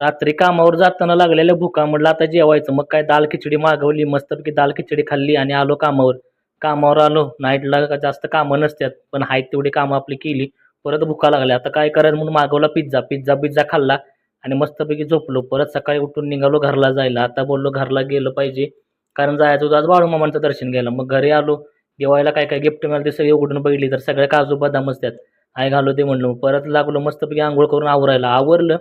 रात्री कामावर जाताना लागलेल्या भुका म्हटलं आता जेवायचं. मग काय दाल खिचडी मागवली मस्तपैकी दाल खिचडी खाल्ली आणि आलो कामावर. कामावर आलो नाईटला का जास्त कामं नसतात पण आहेत तेवढी कामं आपली केली. परत भुका लागल्या. आता काय करायचं म्हणून मागवला पिझ्झा. पिझ्झा पिझ्झा खाल्ला आणि मस्तपैकी झोपलो. परत सकाळी उठून निघालो घरला जायला. आता बोललो घरला गेलं पाहिजे. कारण जायचं होतं आज बाळूमामांचं दर्शन घ्यायला. मग घरी आलो. दिवाळीला काय काय गिफ्ट मिळालं ते सगळे उघडून बघितली. तर सगळे काजू बदाम असतात. आई घालो ते म्हणलो. परत लागलो मस्तपैकी आंघोळ करून आवरायला. आवरलं.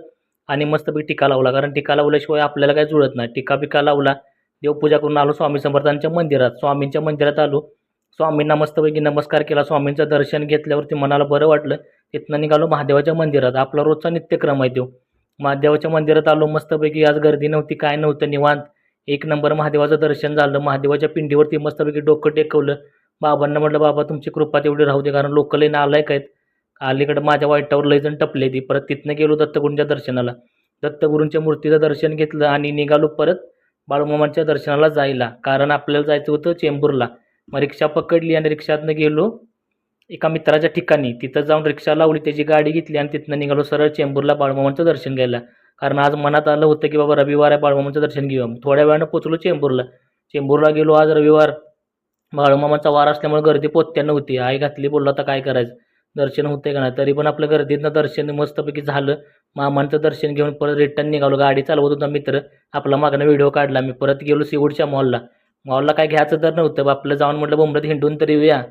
आणि मस्तपैकी टिका लावला. कारण टिका लावल्याशिवाय आपल्याला काय जुळत नाही. टिका बिका लावला देवपूजा करून आलो स्वामी समर्थांच्या मंदिरात. स्वामींच्या मंदिरात आलो. स्वामींना मस्तपैकी नमस्कार केला. स्वामींचं दर्शन घेतल्यावरती मनाला बरं वाटलं. तिथनं निघालो महादेवाच्या मंदिरात. आपला रोजचा नित्यक्रम आहे तो महादेवाच्या मंदिरात आलो मस्तपैकी आज गर्दी नव्हती काय नव्हतं निवांत. एक नंबर महादेवाचं दर्शन झालं. महादेवाच्या पिंडीवरती मस्तपैकी डोकं टेकवलं. बाबांना म्हटलं बाबा तुमची कृपा तेवढी राहू दे कारण लोक लई नालायक आहेत. अलीकडं माझ्या वाईटावर लई जण टपले ती परत तिथनं गेलो दत्तगुरूंच्या दर्शनाला. दत्तगुरूंच्या मूर्तीचं दर्शन घेतलं आणि निघालो परत बाळूमामांच्या दर्शनाला जायला. कारण आपल्याला जायचं होतं चेंबूरला. मग रिक्षा पकडली आणि रिक्षातनं गेलो एका मित्राच्या ठिकाणी. तिथं जाऊन रिक्षा लावली त्याची गाडी घेतली आणि तिथनं निघालो सरळ चेंबूरला बाळूमामांचं दर्शन घ्यायला. कारण आज मनात आलं होतं की बाबा रविवार आहे बाळूमामांचं दर्शन घेऊ थोड्या वेळानं पोचलो चेंबूरला. चेंबूरला गेलो आज रविवार. बाळूमामाचा वार असल्यामुळे गर्दी पोत्या नव्हती आई घातली बोललो आता काय करायचं? दर्शन होते का नाही? तरी पण आपलं गर्दीतनं दर्शन मस्तपैकी झालं. मामांचं दर्शन घेऊन परत रिटर्न निघालो. गाडी चालवत होता मित्र. आपला मागणं व्हिडिओ काढला. मी परत गेलो सिवूडच्या मॉलला मॉलला काय घ्यायचं तर नव्हतं. आपलं जाऊन म्हटलं बोंबलत हिंडून तरी येऊया.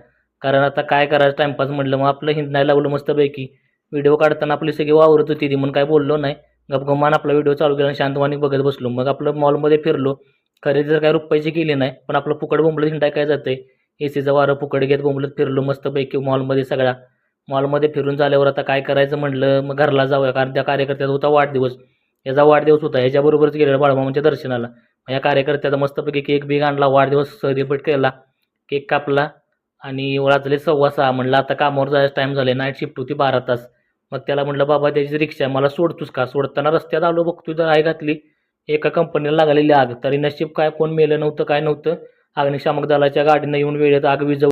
कारण आता काय करायचं? टाईमपास म्हटलं. मग आपलं हिंडायला लावलं मस्तपैकी. व्हिडिओ काढताना आपली सगळी वावरत होती ती. म्हणून काय बोललो नाही. गपगमान आपला व्हिडिओ चालू केला आणि शांतवानी बघत बसलो. मग आपलं मॉलमध्ये फिरलो. खरेदी तर काय रुपयाची केली नाही. पण आपलं फुकट बोंबलत हिंडाय काय जातंय? ए सीचं वारं फुकट घेत बोंबलत फिरलो मस्तपैकी मॉलमध्ये सगळा मॉलमध्ये फिरून झाल्यावर आता काय करायचं म्हटलं? मग घरला जाऊया. कारण त्या कार्यकर्त्याचा होता वाढदिवस. याचा वाढदिवस होता. ह्याच्याबरोबरच गेलेला बाळमामांच्या दर्शनाला. मग या कार्यकर्त्याचा मस्तपैकी केक बिग आणला. वाढदिवस सेलिब्रेट केला. केक कापला आणि वाजले सव्वा सहा. म्हणलं आता कामावर जायचं टाईम झाले नाईट शिफ्ट होती बारा तास. मग त्याला म्हटलं बाबा त्याची रिक्षा मला सोडतोस का? सोडताना रस्त्यात आलो. बघतो तर आई घातली. एका कंपनीला लागलेली आग. तरी नशीब काय? कोण मेलं नव्हतं काय नव्हतं? अग्निशामक दलाच्या गाडीनं येऊन वेळेत आग विजव